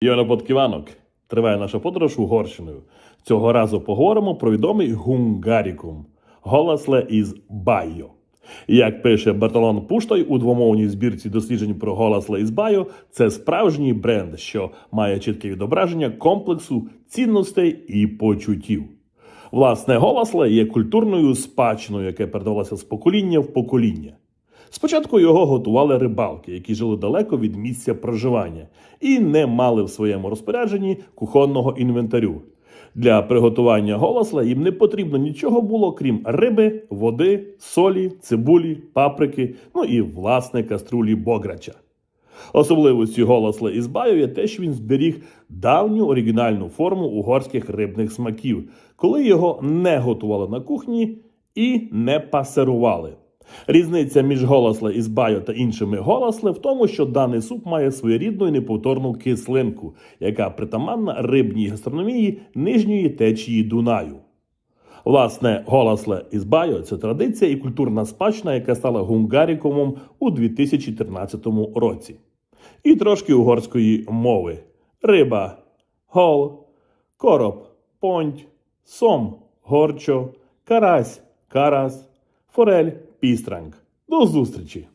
Йоно Подківанок. Триває наша подорож Угорщиною. Цього разу поговоримо про відомий гунгарікум Голасле із Байо. Як пише Бертолон Пуштой у двомовній збірці досліджень про Голасле із Байо, це справжній бренд, що має чітке відображення комплексу цінностей і почуттів. Власне, Голасле є культурною спадщиною, яке передавалося з покоління в покоління. Спочатку його готували рибалки, які жили далеко від місця проживання і не мали в своєму розпорядженні кухонного інвентарю. Для приготування голосла їм не потрібно нічого було, крім риби, води, солі, цибулі, паприки, ну і власне каструлі бограча. Особливістю голосла із баю є те, що він зберіг давню оригінальну форму угорських рибних смаків, коли його не готували на кухні і не пасерували. Різниця між голосле із баю та іншими голосле в тому, що даний суп має своєрідну і неповторну кислинку, яка притаманна рибній гастрономії нижньої течії Дунаю. Власне, голосле із баю це традиція і культурна спадщина, яка стала гунгарікумом у 2013 році. І трошки угорської мови: риба, гол, короб, понть, сом, горчо, карась, карас, форель, пістранг. До зустрічі!